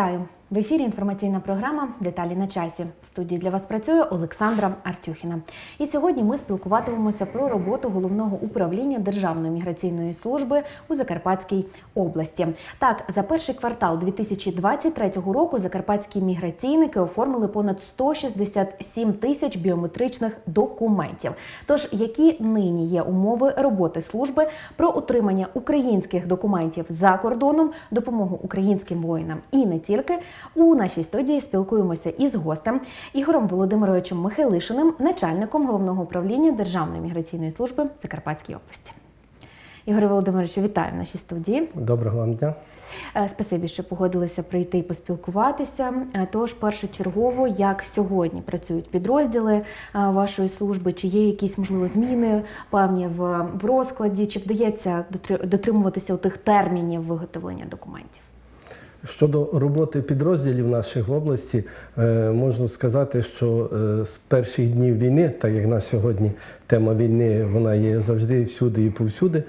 Вітаю! В ефірі інформаційна програма Деталі на часі. В студії для вас працює Олександра Артюхіна. І сьогодні ми спілкуватимемося про роботу головного управління Державної міграційної служби у Закарпатській області. Так, за перший квартал 2023 року закарпатські міграційники оформили понад 167 тисяч біометричних документів. Тож, які нині є умови роботи служби про отримання українських документів за кордоном, допомогу українським воїнам і не тільки. У нашій студії спілкуємося із гостем Ігорем Володимировичем Михайлишиним, начальником головного управління Державної міграційної служби Закарпатській області. Ігоре Володимировичу, вітаю в нашій студії. Доброго вам дня. Е, Спасибі, що погодилися прийти і поспілкуватися. Е, Тож, першочергово, як сьогодні працюють підрозділи е, вашої служби, чи є якісь можливо зміни певні в, розкладі, чи вдається дотри- дотримуватися тих термінів виготовлення документів? Щодо роботи підрозділів наших в області, можна сказати, що е, з перших днів війни, так як на сьогодні тема війни вона є завжди всюди і повсюди, е,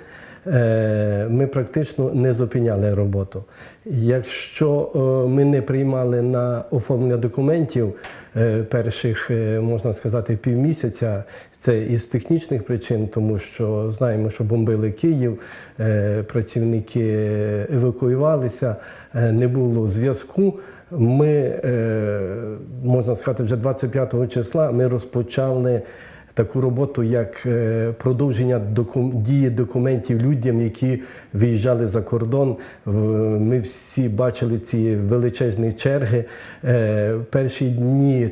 ми практично не зупиняли роботу. Якщо е, ми не приймали на оформлення документів е, перших, е, можна сказати, півмісяця, це із технічних причин, тому що знаємо, що бомбили Київ, е, працівники евакуювалися, е, не було зв'язку. Ми, е, можна сказати, вже 25 числа ми розпочали таку роботу, як е, продовження доку- дії документів людям, які виїжджали за кордон. Ми всі бачили ці величезні черги. Е, Перші дні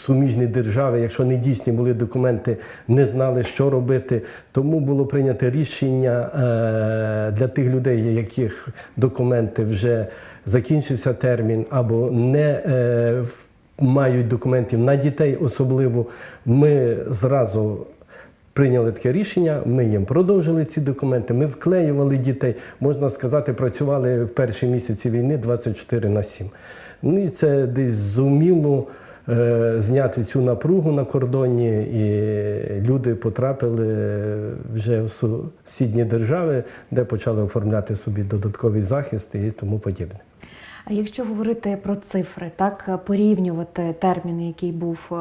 суміжні держави, якщо не дійсні були документи, не знали, що робити. Тому було прийнято рішення е, для тих людей, яких документи вже закінчився термін або не мають документів на дітей, особливо ми зразу. Прийняли таке рішення, ми їм продовжили ці документи, ми вклеювали дітей, можна сказати, працювали в перші місяці війни 24 на 7. Ну і це десь зуміло е, зняти цю напругу на кордоні, і люди потрапили вже в сусідні держави, де почали оформляти собі додатковий захист і тому подібне. А якщо говорити про цифри, так порівнювати термін, який був е,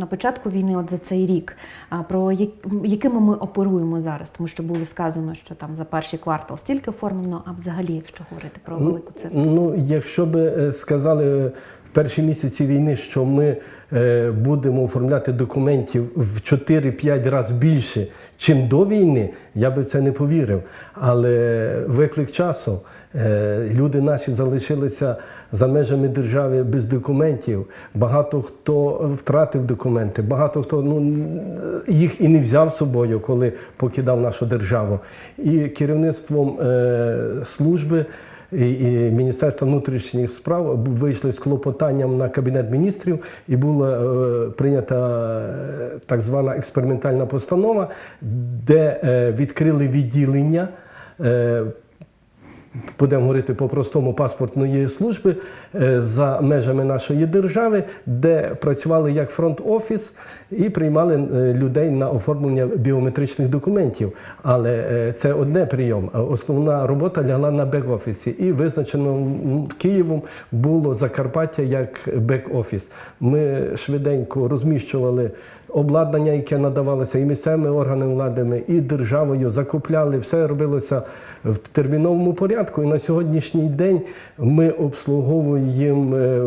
на початку війни, от за цей рік, а про як- якими ми оперуємо зараз, тому що було сказано, що там за перший квартал стільки оформлено, а взагалі, якщо говорити про велику цифру. Ну, якщо би е, сказали перші місяці війни, що ми е, будемо оформляти документів в 4-5 разів більше, чим до війни, я би в це не повірив. Але виклик часу. Е, Люди наші залишилися за межами держави без документів. Багато хто втратив документи, багато хто ну, їх і не взяв з собою, коли покидав нашу державу. І керівництвом е, служби і, Міністерства внутрішніх справ вийшли з клопотанням на Кабінет міністрів, і була е, прийнята е, так звана експериментальна постанова, де е, відкрили відділення. Будемо говорити по-простому паспортної служби е, за межами нашої держави, де працювали як фронт-офіс і приймали е, людей на оформлення біометричних документів. Але е, це одне прийом. Основна робота лягла на бек-офісі. І визначено Києвом було Закарпаття як бек-офіс. Ми швиденько розміщували обладнання, яке надавалося і місцевими органами влади, і державою, закупляли, все робилося в терміновому порядку. І на сьогоднішній день ми обслуговуємо. е,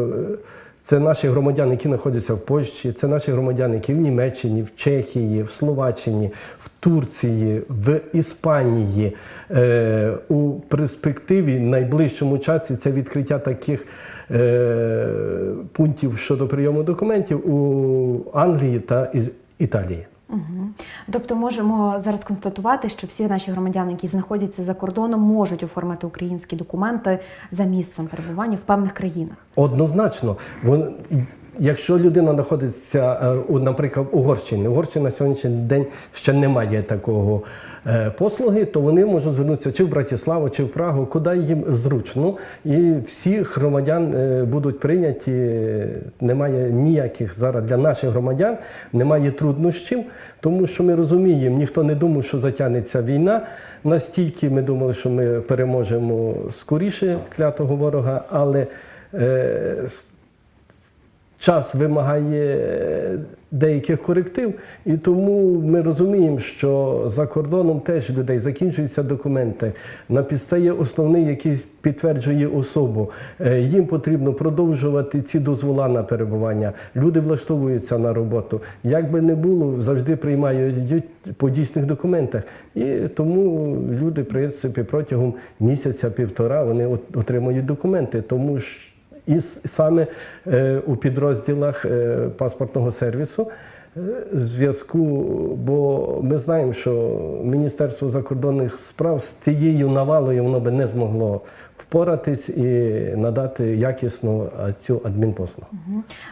Це наші громадяни, які знаходяться в Польщі, це наші громадяни, які в Німеччині, в Чехії, в Словаччині, в Турції, в Іспанії. Е, у перспективі найближчому часі це відкриття таких пунктів щодо прийому документів у Англії та Італії. Угу. Тобто можемо зараз констатувати, що всі наші громадяни, які знаходяться за кордоном, можуть оформити українські документи за місцем перебування в певних країнах. Однозначно, вон, якщо людина знаходиться, е, наприклад, Угорщині, Угорщина на сьогоднішній день ще не має такого е, послуги, то вони можуть звернутися чи в Братиславу, чи в Прагу, куди їм зручно. І всі громадян е, будуть прийняті. Немає ніяких зараз для наших громадян, немає труднощів, тому що ми розуміємо, ніхто не думав, що затягнеться війна. Настільки ми думали, що ми переможемо скоріше клятого ворога, але час вимагає деяких коректив, і тому ми розуміємо, що за кордоном теж людей закінчуються документи, напістає основний, який підтверджує особу. Е, Їм потрібно продовжувати ці дозвола на перебування. Люди влаштовуються на роботу. Як би не було, завжди приймають по дійсних документах. І тому люди, в принципі, протягом місяця-півтора вони от- отримують документи. Тому що і саме е, у підрозділах е, паспортного сервісу. Е, зв'язку, бо ми знаємо, що Міністерство закордонних справ з тією навалою воно би не змогло впоратись і надати якісну цю адмінпослугу.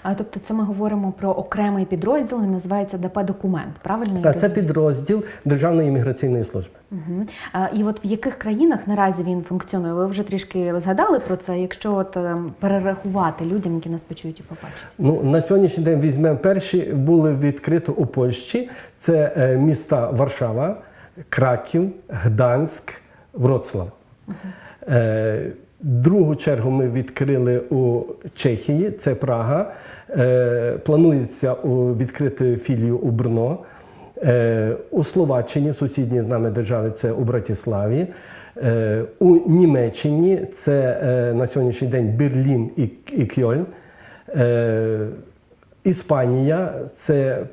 А, тобто це ми говоримо про окремий підрозділ, і називається ДП документ. Правильно я Та це підрозділ Державної імміграційної служби. А, І от в яких країнах наразі він функціонує? Ви вже трішки згадали про це. Якщо от ем, перерахувати людям, які нас почують і побачать. Ну, на сьогоднішній день візьмемо перші, були відкрито у Польщі. Це е, міста Варшава, Краків, Гданськ, Вроцлав. Е, другу чергу ми відкрили у Чехії, це Прага. Е, планується відкрити філію у Брно. Е, у Словаччині, сусідній з нами державі, це у Братиславі. Е, у Німеччині це е, на сьогоднішній день Берлін і, Кьольн. Е, Іспанія, це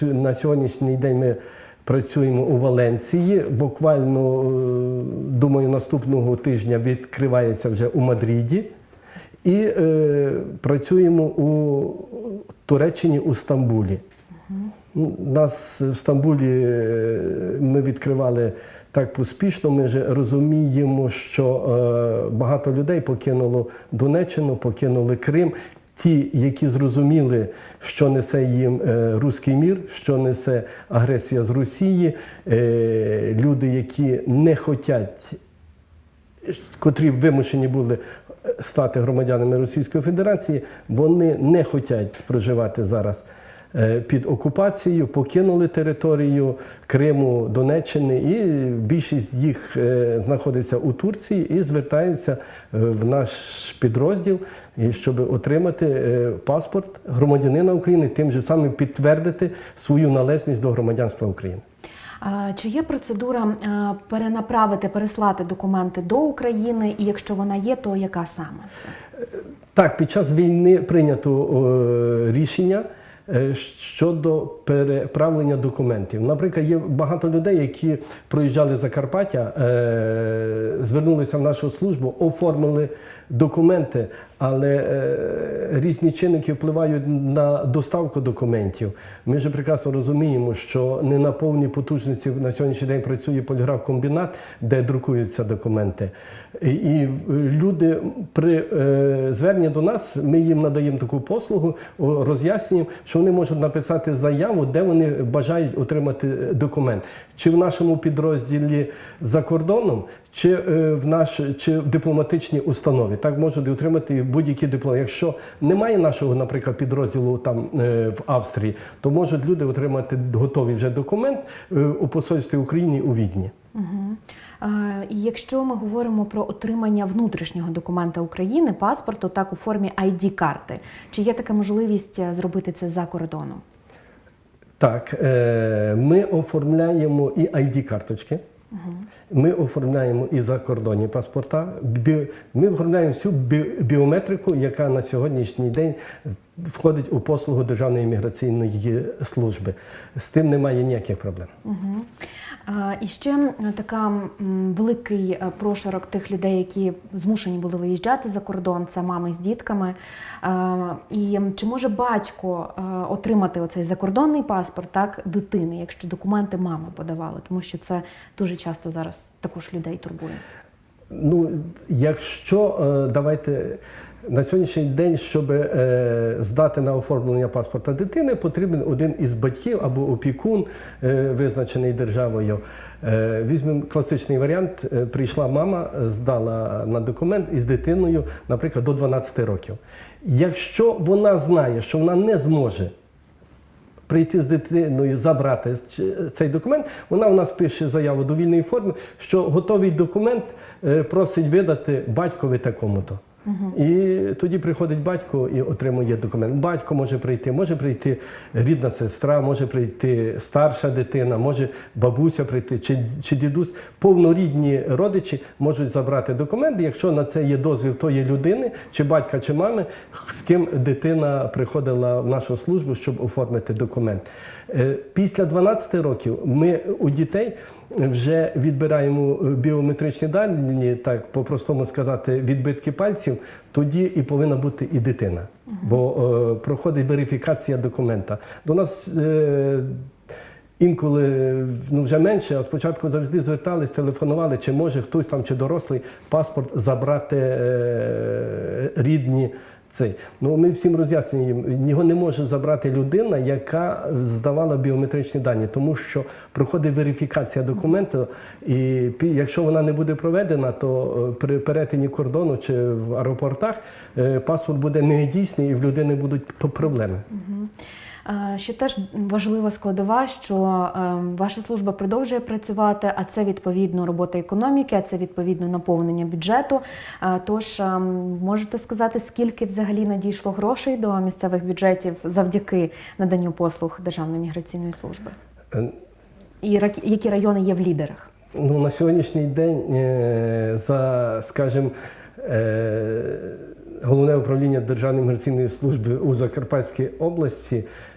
на сьогоднішній день ми працюємо у Валенції. Буквально, е, думаю, наступного тижня відкривається вже у Мадриді. І е, працюємо у Туреччині у Стамбулі. Ну, Нас в Стамбулі е, ми відкривали так поспішно. Ми вже розуміємо, що е, багато людей покинуло Донеччину, покинули Крим. Ті, які зрозуміли, що несе їм е, руський мір, що несе агресія з Росії, е, люди, які не хочуть котрі вимушені були стати громадянами Російської Федерації, вони не хочуть проживати зараз під окупацією, покинули територію Криму, Донеччини, і більшість їх е, знаходиться у Турції і звертаються е, в наш підрозділ, щоб отримати е, паспорт громадянина України, тим же самим підтвердити свою належність до громадянства України. Чи є процедура е, перенаправити, переслати документи до України? І якщо вона є, то яка саме? Так, під час війни прийнято е, рішення е, щодо переправлення документів. Наприклад, є багато людей, які проїжджали Закарпаття, е, звернулися в нашу службу, оформили документи, але е, різні чинники впливають на доставку документів. Ми ж прекрасно розуміємо, що не на повній потужності на сьогоднішній день працює поліграф-комбінат, де друкуються документи. І, і люди при е, зверненні до нас, ми їм надаємо таку послугу, роз'яснюємо, що вони можуть написати заяву, де вони бажають отримати е, документ. Чи в нашому підрозділі за кордоном, чи е, в наш чи в дипломатичній установі. Так можуть отримати будь-які дипломи. Якщо немає нашого, наприклад, підрозділу там е, в Австрії, то можуть люди отримати готовий вже документ е, у посольстві України у Відні. Угу. Якщо ми говоримо про отримання внутрішнього документа України, паспорту, так у формі ID-карти, чи є така можливість зробити це за кордоном? Так, е, ми оформляємо і ID-карточки. Ми оформляємо і закордонні паспорта. Ми оформляємо всю біометрику, яка на сьогоднішній день входить у послугу Державної імміграційної служби. З тим немає ніяких проблем. Угу. І ще така великий е, прошарок тих людей, які змушені були виїжджати за кордон, це мами з дітками. І чи може батько е, отримати оцей закордонний паспорт так дитини, якщо документи мами подавали, тому що це дуже часто зараз також людей турбує. Ну, якщо е, давайте на сьогоднішній день, щоб е, здати на оформлення паспорта дитини, потрібен один із батьків або опікун, е, визначений державою. Е, Візьмемо класичний варіант. Прийшла мама, здала на документ із дитиною, наприклад, до 12 років. Якщо вона знає, що вона не зможе прийти з дитиною, забрати цей документ, вона у нас пише заяву у довільній формі, що готовий документ просить видати батькові такому-то. І тоді приходить батько і отримує документ. Батько може прийти, може прийти рідна сестра, може прийти старша дитина, може бабуся прийти чи, чи дідусь. Повнорідні родичі можуть забрати документи, якщо на це є дозвіл тої людини, чи батька, чи мами, з ким дитина приходила в нашу службу, щоб оформити документ. Е, Після 12 років ми у дітей вже відбираємо е, біометричні дані, так по-простому сказати, відбитки пальців, тоді і повинна бути і дитина. Бо е, проходить верифікація документа. До нас е, інколи ну, вже менше, а спочатку завжди звертались, телефонували, чи може хтось там, чи дорослий паспорт забрати е, рідні. Цей. Ну, ми всім роз'яснюємо, його не може забрати людина, яка здавала біометричні дані, тому що проходить верифікація документу, і якщо вона не буде проведена, то е, при перетині кордону чи в аеропортах е, паспорт буде недійсний і в людини будуть проблеми. Е, Ще теж важлива складова, що е, ваша служба продовжує працювати, а це відповідно робота економіки, а це відповідно наповнення бюджету. Е, Тож е, можете сказати, скільки взагалі надійшло грошей до місцевих бюджетів завдяки наданню послуг Державної міграційної служби? Е, І які райони є в лідерах? Ну, на сьогоднішній день е, за, скажімо, е, головне управління Державної міграційної служби у Закарпатській області е,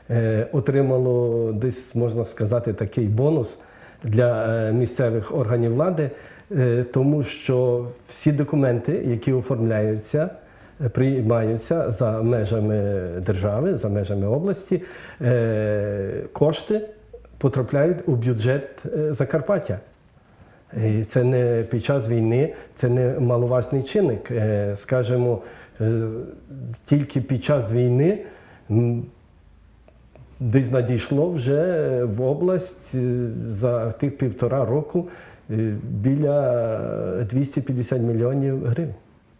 отримало десь, можна сказати, такий бонус для е, місцевих органів влади, е, тому що всі документи, які оформляються, е, приймаються за межами держави, за межами області, е, кошти потрапляють у бюджет е, Закарпаття. І це не під час війни, це не маловажний чинник. Е, Скажімо, е, тільки під час війни десь надійшло вже в область е, за тих півтора року е, біля 250 мільйонів гривень.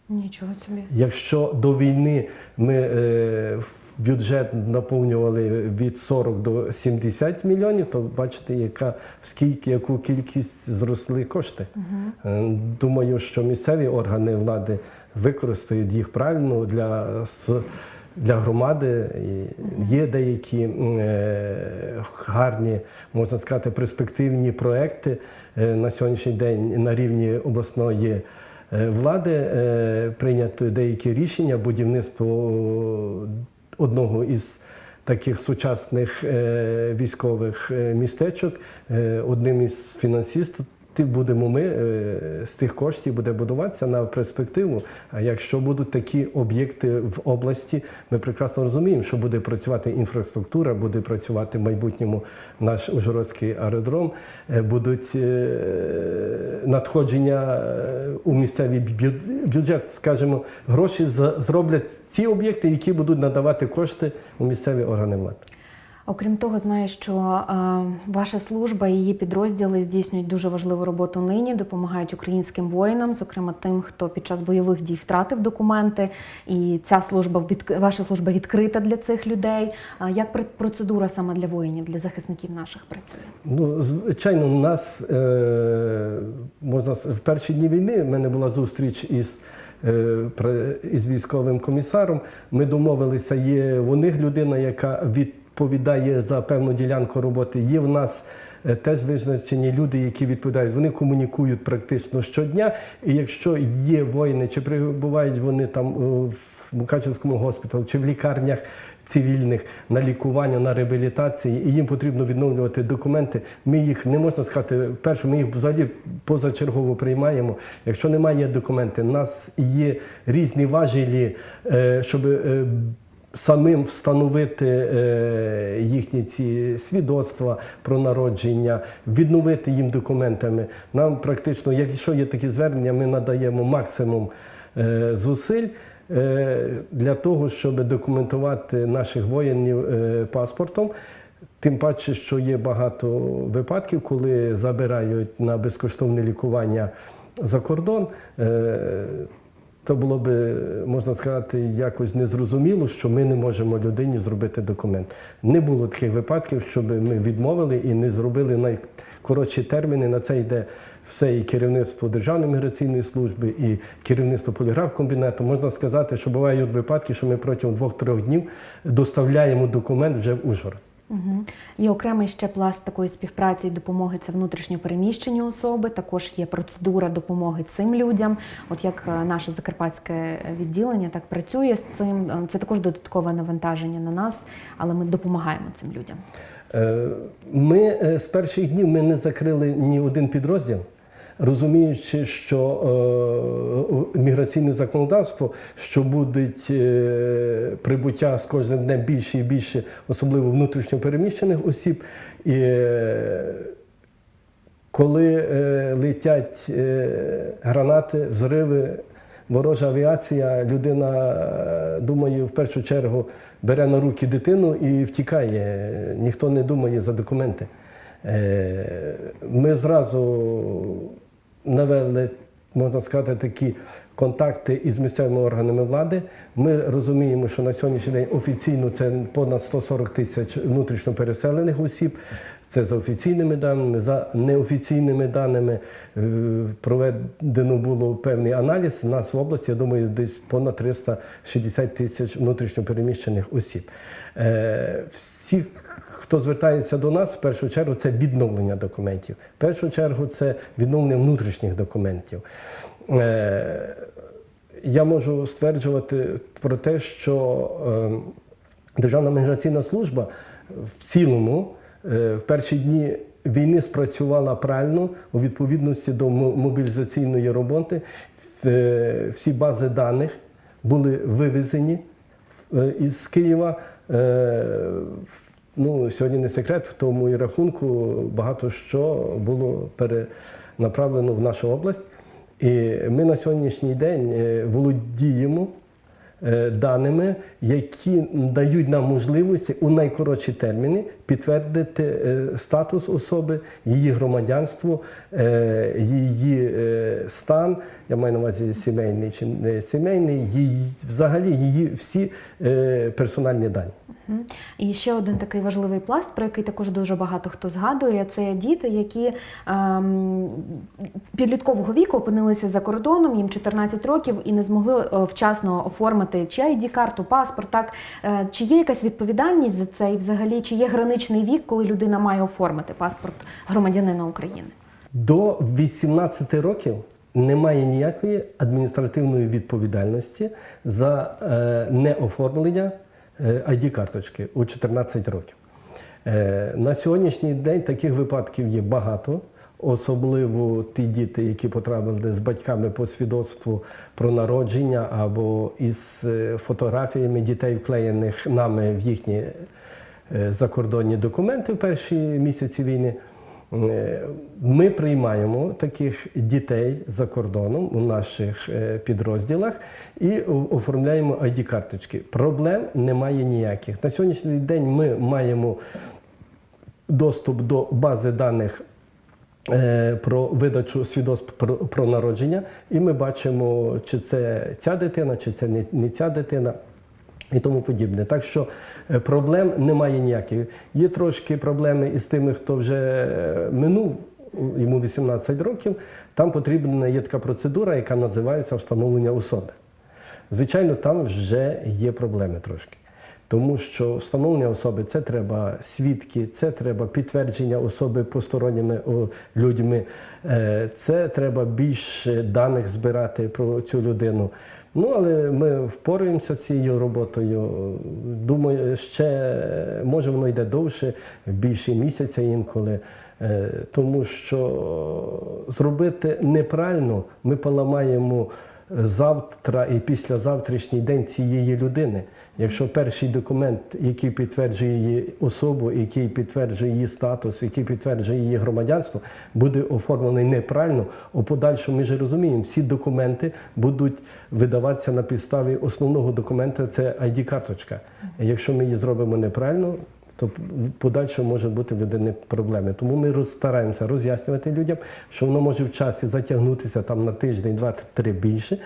Нічого собі. Якщо до війни ми е, бюджет наповнювали від 40 до 70 мільйонів, то бачите, яка скільки яку кількість зросли кошти. Е, Думаю, що місцеві органи влади використають їх правильно для для громади є деякі е, гарні, можна сказати, перспективні проекти е, на сьогоднішній день на рівні обласної е, влади. Прийнято деякі рішення будівництво одного із таких сучасних військових містечок. Одним із фінансистів будемо ми е, з тих коштів буде будуватися на перспективу. А якщо будуть такі об'єкти в області, ми прекрасно розуміємо, що буде працювати інфраструктура, буде працювати в майбутньому наш Ужгородський аеродром, е, будуть е, надходження у місцевий бю- бюджет, скажімо, гроші зроблять ці об'єкти, які будуть надавати кошти у місцеві органи влади. Окрім того, знаю, що е, ваша служба і її підрозділи здійснюють дуже важливу роботу нині, допомагають українським воїнам, зокрема тим, хто під час бойових дій втратив документи. І ця служба ваша служба відкрита для цих людей. Як пр- процедура саме для воїнів, для захисників наших працює? Ну, звичайно, у нас е, можна в перші дні війни в мене була зустріч із. е, Із військовим комісаром ми домовилися, є у них людина, яка відповідає за певну ділянку роботи. Є в нас е, теж визначені люди, які відповідають. Вони комунікують практично щодня. І якщо є воїни, чи перебувають вони там е, в Мукачевському госпіталі, чи в лікарнях цивільних на лікування, на реабілітації, і їм потрібно відновлювати документи. Ми їх не можна сказати, перше, ми їх взагалі позачергово приймаємо. Якщо немає документів, у нас є різні важелі, е, щоб самим встановити е, їхні ці свідоцтва про народження, відновити їм документами. Нам практично, якщо є такі звернення, ми надаємо максимум е, зусиль. е, Для того, щоб документувати наших воїнів паспортом, тим паче, що є багато випадків, коли забирають на безкоштовне лікування за кордон. То було би, можна сказати, якось незрозуміло, що ми не можемо людині зробити документ. Не було таких випадків, щоб ми відмовили і не зробили найкоротші терміни. На це йде все і керівництво Державної міграційної служби, і керівництво поліграф-комбінету. Можна сказати, що бувають випадки, що ми протягом двох-трьох днів доставляємо документ вже в Ужгород. Угу. І окремий ще пласт такої співпраці і допомоги це внутрішньо переміщені особи. Також є процедура допомоги цим людям. От як е, наше закарпатське відділення так працює з цим. Е, Це також додаткове навантаження на нас, але ми допомагаємо цим людям. Е, Ми з перших днів ми не закрили ні один підрозділ, розуміючи, що е, міграційне законодавство, що будуть е, прибуття з кожним днем більше і більше, особливо внутрішньо переміщених осіб. І е, коли е, летять е, гранати, взриви, ворожа авіація, людина е, думає в першу чергу бере на руки дитину і втікає. Ніхто не думає за документи. Е, Ми зразу навели, можна сказати, такі контакти із місцевими органами влади. Ми розуміємо, що на сьогоднішній день офіційно це понад 140 тисяч внутрішньо переселених осіб. Це за офіційними даними, за неофіційними даними Е, проведено було певний аналіз. У нас в області, я думаю, десь понад 360 тисяч внутрішньо переміщених осіб. Е, Всі, хто звертається до нас, в першу чергу це відновлення документів. В першу чергу це відновлення внутрішніх документів. Е, Я можу стверджувати про те, що е, Державна міграційна служба в цілому е, в перші дні війни спрацювала правильно у відповідності до мобілізаційної роботи. Всі бази даних були вивезені із Києва. Ну, сьогодні не секрет, в тому і рахунку багато що було перенаправлено в нашу область. І ми на сьогоднішній день е, володіємо е, даними, які дають нам можливості у найкоротші терміни підтвердити е, статус особи, її громадянство, її стан. Я маю на увазі сімейний чи не сімейний, її взагалі її всі персональні дані. І ще один такий важливий пласт, про який також дуже багато хто згадує, це діти, які ем, підліткового віку опинилися за кордоном, їм 14 років і не змогли е, вчасно оформити чи ID-карту, паспорт. Так Е, чи є якась відповідальність за це, і взагалі чи є граничний вік, коли людина має оформити паспорт громадянина України? До 18 років немає ніякої адміністративної відповідальності за е, неоформлення ID-карточки у 14 років. Е, на сьогоднішній день таких випадків є багато. Особливо ті діти, які потрапили з батьками по свідоцтву про народження або із е, фотографіями дітей, вклеєних нами в їхні е, закордонні документи в перші місяці війни. Е, Ми приймаємо таких дітей за кордоном у наших е, підрозділах і оформляємо ID-карточки. Проблем немає ніяких. На сьогоднішній день ми маємо доступ до бази даних е, про видачу свідоцтв про, народження, і ми бачимо, чи це ця дитина, чи це не ця дитина. І тому подібне. Так що е, проблем немає ніяких. Є трошки проблеми із тими, хто вже е, минув, йому 18 років. Там потрібна є така процедура, яка називається встановлення особи. Звичайно, там вже є проблеми трошки. Тому що встановлення особи це треба свідки, це треба підтвердження особи посторонніми людьми, е, це треба більше даних збирати про цю людину. Ну, але ми впораємося цією роботою. Думаю, ще може воно йде довше, більше місяця інколи. Е, Тому що зробити неправильно ми поламаємо завтра і післязавтрашній день цієї людини. Якщо перший документ, який підтверджує її особу, який підтверджує її статус, який підтверджує її громадянство, буде оформлений неправильно, у подальшому ми ж розуміємо, всі документи будуть видаватися на підставі основного документа, це ID-карточка. Якщо ми її зробимо неправильно, то подальшому може бути в людини проблеми. Тому ми розстараємося роз'яснювати людям, що воно може в часі затягнутися там на тиждень, два, три більше,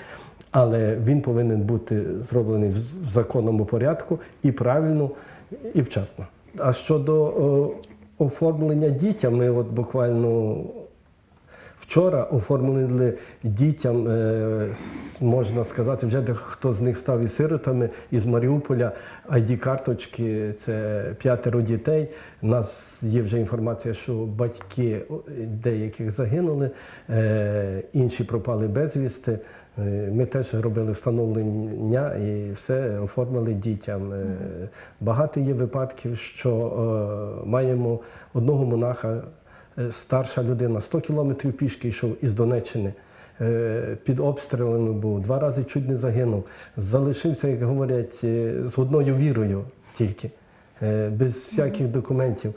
але він повинен бути зроблений в законному порядку і правильно, і вчасно. А щодо о, оформлення дітям, ми от буквально Вчора оформили дітям, е, можна сказати, вже хто з них став і сиротами із Маріуполя ID-карточки. Це п'ятеро дітей. У нас є вже інформація, що батьки деяких загинули, е, інші пропали безвісти. Е, Ми теж робили встановлення і все оформили дітям. Багато є випадків, що маємо одного монаха, старша людина, 100 кілометрів пішки йшов із Донеччини. е, Під обстрілами був, два рази чуть не загинув. Залишився, як говорять, е, з одною вірою тільки, е, без всяких документів.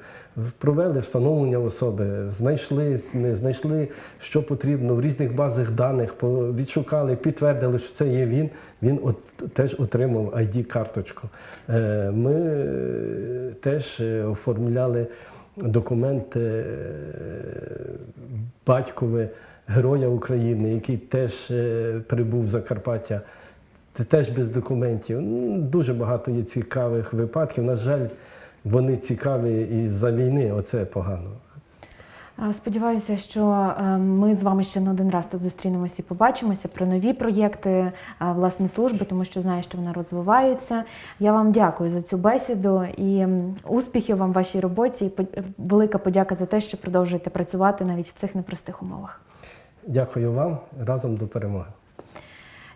Провели встановлення особи, знайшли, ми знайшли, що потрібно в різних базах даних, відшукали, підтвердили, що це є він. Він от, теж отримав ID-карточку. Е, Ми е, теж е, оформляли документи е, батькове Героя України, який теж е, прибув в Закарпаття. Теж без документів. Ну, Дуже багато є цікавих випадків. На жаль, вони цікаві і за війни. Оце погано. Сподіваюся, що е, ми з вами ще не один раз тут зустрінемося і побачимося про нові проєкти власне служби, тому що знаю, що вона розвивається. Я вам дякую за цю бесіду і успіхів вам в вашій роботі. І велика подяка за те, що продовжуєте працювати навіть в цих непростих умовах. Дякую вам. Разом до перемоги.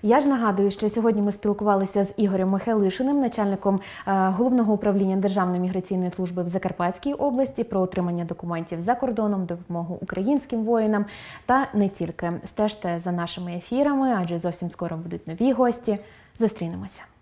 Я ж нагадую, що сьогодні ми спілкувалися з Ігорем Михайлишиним, начальником е, головного управління Державної міграційної служби в Закарпатській області про отримання документів за кордоном, допомогу українським воїнам та не тільки. Стежте за нашими ефірами, адже зовсім скоро будуть нові гості. Зустрінемося.